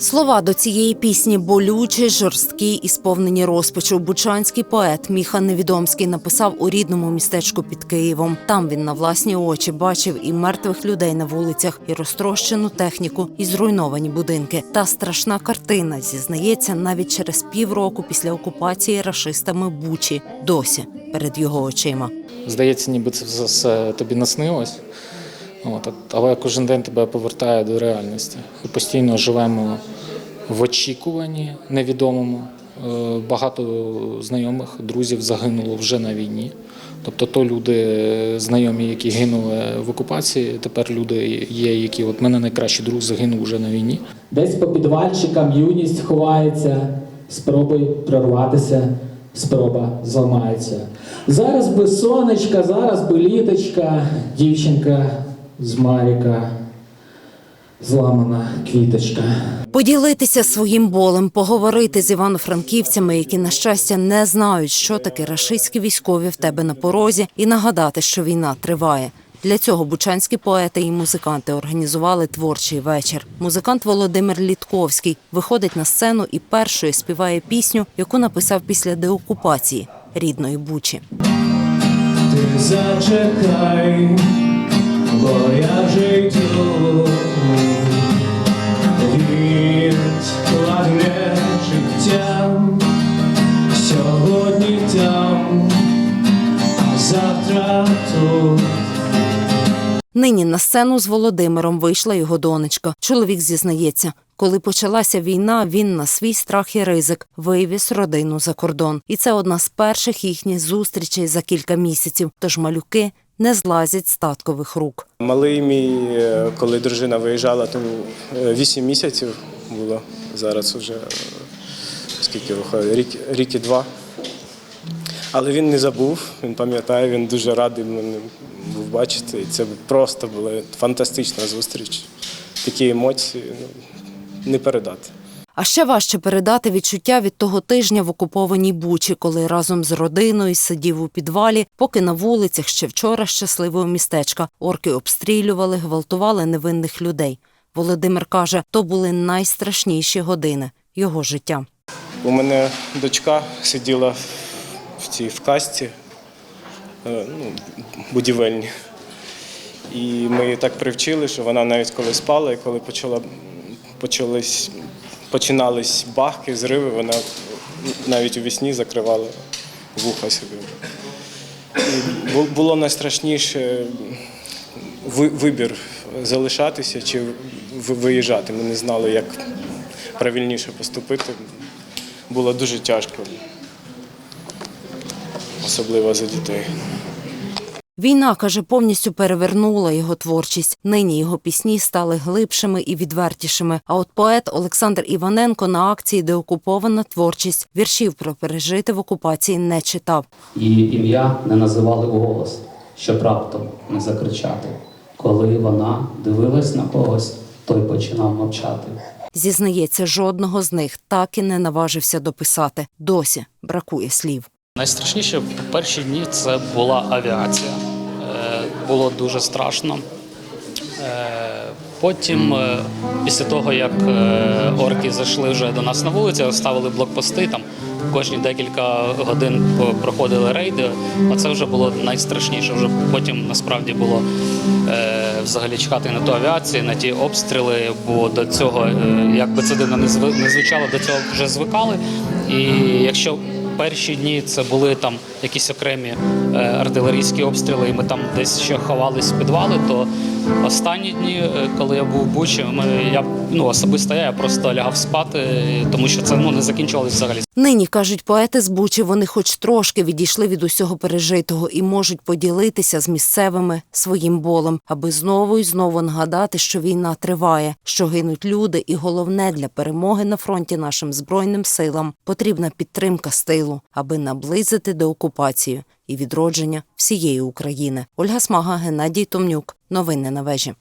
Слова до цієї пісні болючі, жорсткі і сповнені розпачу. Бучанський поет Міха Невідомський написав у рідному містечку під Києвом. Там він на власні очі бачив і мертвих людей на вулицях, і розтрощену техніку, і зруйновані будинки. Та страшна картина зізнається навіть через півроку після окупації рашистами Бучі. Досі перед його очима. Здається, ніби це все- тобі наснилось. От, але кожен день тебе повертає до реальності. І постійно живемо в очікуванні невідомому. Е, Багато знайомих, друзів загинуло вже на війні. Тобто, то люди е, знайомі, які гинули в окупації, тепер люди є, які от мене найкращий друг загинув вже на війні. Десь по підвальчикам юність ховається, спроби прорватися, спроба зламається. Зараз би сонечка, зараз би літочка, дівчинка з Маріка, зламана квіточка. Поділитися своїм болем, поговорити з івано-франківцями, які на щастя не знають, що таке рашистські військові в тебе на порозі, і нагадати, що війна триває. Для цього бучанські поети і музиканти організували творчий вечір. Музикант Володимир Літковський виходить на сцену і першою співає пісню, яку написав після деокупації рідної Бучі. Ти зачекай, Сьогодні там, а завтра тут. Нині на сцену з Володимиром вийшла його донечка. Чоловік зізнається, коли почалася війна, він на свій страх і ризик вивіз родину за кордон. І це одна з перших їхніх зустрічей за кілька місяців. Тож малюки не злазять з таткових рук. Малий мій, е, коли дружина виїжджала, то 8 місяців було. Зараз вже е, скільки виходить, рік, рік і два. Але він не забув, він пам'ятає, він дуже радий мене був бачити. І це просто була фантастична зустріч. Такі емоції ну, не передати. А ще важче передати відчуття від того тижня в окупованій Бучі, коли разом з родиною сидів у підвалі, поки на вулицях ще вчора щасливого містечка орки обстрілювали, гвалтували невинних людей. Володимир каже, то були найстрашніші години його життя. У мене дочка сиділа в цій в касті е, ну, будівельні. І ми її так привчили, що вона навіть коли спала, і коли почала, почались, починались бахки, зриви, вона навіть у вісні закривала вуха собі. І було найстрашніше вибір залишатися чи виїжджати. Ми не знали, як правильніше поступити. Було дуже тяжко, особливо за дітей. Війна, каже, повністю перевернула його творчість. Нині його пісні стали глибшими і відвертішими. А от поет Олександр Іваненко на акції Деокупована творчість віршів про пережити в окупації не читав. Її ім'я не називали уголос, щоб раптом не закричати. Коли вона дивилась на когось, той починав мовчати. Зізнається, жодного з них так і не наважився дописати. Досі бракує слів. Найстрашніше в перші дні це була авіація. Е, Було дуже страшно. Е, Потім, е, після того, як орки зайшли вже до нас на вулиці, ставили блокпости, там кожні декілька годин проходили рейди. Оце вже було найстрашніше. Вже потім насправді було взагалі чекати на ту авіацію, на ті обстріли, бо до цього, як би це дивно не звучало, до цього вже звикали. І якщо перші дні це були там якісь окремі е, артилерійські обстріли, і ми там десь ще ховались в підвали, то останні дні, е, коли я був в Бучі, ми, я ну особисто я, я просто лягав спати, тому що це ну не закінчувалось взагалі. Нині кажуть поети з Бучі, вони хоч трошки відійшли від усього пережитого і можуть поділитися з місцевими своїм болем, аби знову і знову нагадати, що війна триває, що гинуть люди, і головне для перемоги на фронті нашим збройним силам потрібна підтримка з тилу, аби наблизити деокупацію і відродження всієї України. Ольга Смага, Геннадій Томнюк. Новини на вежі.